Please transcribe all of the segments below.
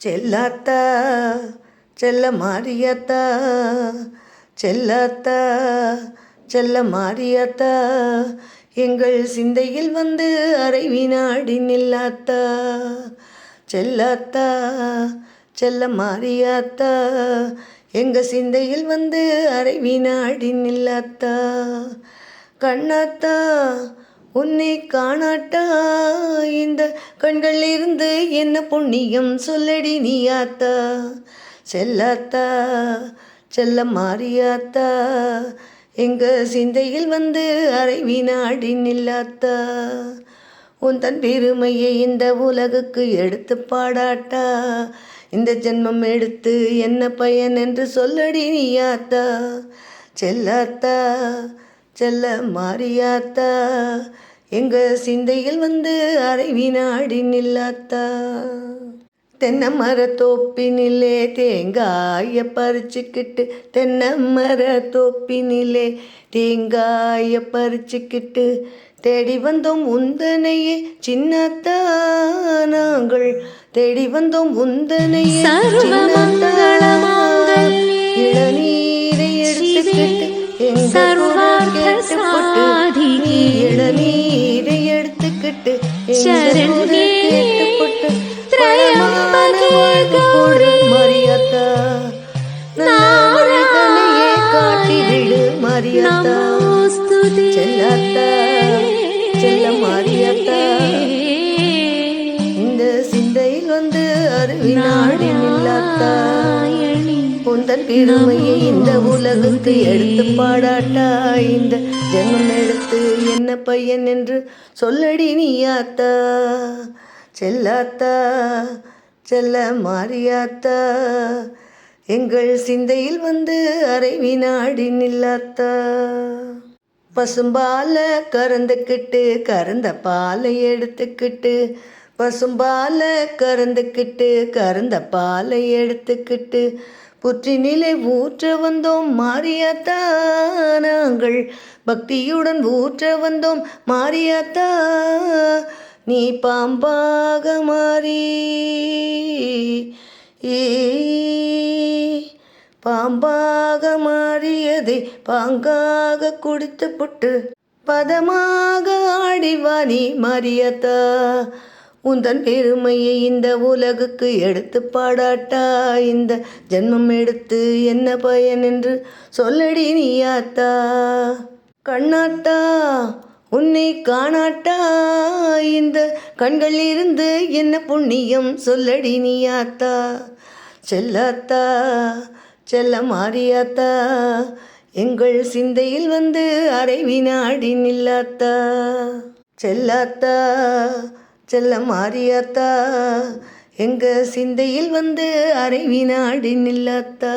செல்லாத்தா செல்ல மாரியாத்தா செல்லாத்தா செல்ல மாரியாத்தா எங்கள் சிந்தையில் வந்து அரை வினாடி நில்லாத்தா செல்லாத்தா செல்ல மாரியாத்தா எங்கள் சிந்தையில் வந்து அரை வினாடி நில்லாத்தா கண்ணாத்தா உன்னை காணாட்டா கண்கள் இருந்து என்ன புண்ணியம் சொல்லடி நீயாத்தா செல்லாத்தா? செல்ல மாறியாத்தா எங்க சிந்தையில் வந்து அரை வினாடி நில்லாத்தா? உன் தன் பெருமையை இந்த உலகுக்கு எடுத்து பாடாட்டா? இந்த ஜென்மம் எடுத்து என்ன பயன் என்று சொல்லடி நீயாத்தா செல்லாத்தா? செல்ல மாறியாத்தா எங்க சிந்தையில் வந்து அரை வினாடி நில்லாத்தா தென்னை மர தோப்பினிலே தேங்காய பறிச்சுக்கிட்டு தென்னை மர தோப்பினிலே தேங்காய பறிச்சுக்கிட்டு தேடி வந்தோம் உந்தனையே சின்னத்தா நாங்கள். தேடி வந்தோம் உந்தனையே சின்னத்தா. இளநீரை எடுத்துக்கிட்டு நீ இளநீரை எடுத்துக்கிட்டு குரல் கேட்டுப்பட்டு பழமான வாழ்க்கை கொடு மரியாத்தா நாளையே காட்டி விடு மரியாத்தா செல்லாத்தா செல்ல மாரியாத்தா இந்த சிந்தையில் வந்து அருவினாடி நில்லாத்தா தன் பெருமையை இந்த உலகுக்கு எடுத்து பாடாட்டா இந்த ஜென்மம் எடுத்து என்ன பையன் என்று சொல்லடி நீயாத்தா செல்லாத்தா செல்ல மாறியாத்தா. எங்கள் சிந்தையில் வந்து அரை வினாடி நில்லாத்தா. பசும்பால கறந்துக்கிட்டு கறந்த பாலை எடுத்துக்கிட்டு பசும்பால கறந்துக்கிட்டு கறந்த பாலை எடுத்துக்கிட்டு புற்றினிலை ஊற்ற வந்தோம் மாறியாத்தா நாங்கள் பக்தியுடன் ஊற்ற வந்தோம் மாறியாத்தா நீ பாம்பாக மாறி. பாம்பாக மாறியதை பாங்காக குடித்து புட்டு பதமாக ஆடிவா நீ மரியத்தா. உந்தன் பெருமையை இந்த உலகுக்கு எடுத்து பாடாட்டா? இந்த ஜென்மம் எடுத்து என்ன பயன் என்று சொல்லடி நீயாத்தா கண்ணாட்டா உன்னை காணாட்டா? இந்த கண்கள் இருந்து என்ன புண்ணியம் சொல்லடி நீயாத்தா செல்லாத்தா செல்ல மாறியாத்தா எங்கள் சிந்தையில் வந்து அரை வினாடி நில்லாத்தா. செல்லாத்தா செல்ல மாறியாத்தா. எங்க சிந்தையில் வந்து அரை வினாடி நில்லாத்தா.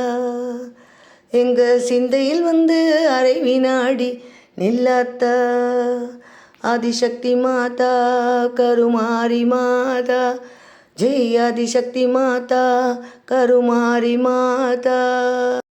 எங்க சிந்தையில் வந்து அரை வினாடி நில்லாத்தா. ஆதிசக்தி மாதா கருமாரி மாதா. ஜெய் ஆதிசக்தி மாதா கருமாரி மாதா.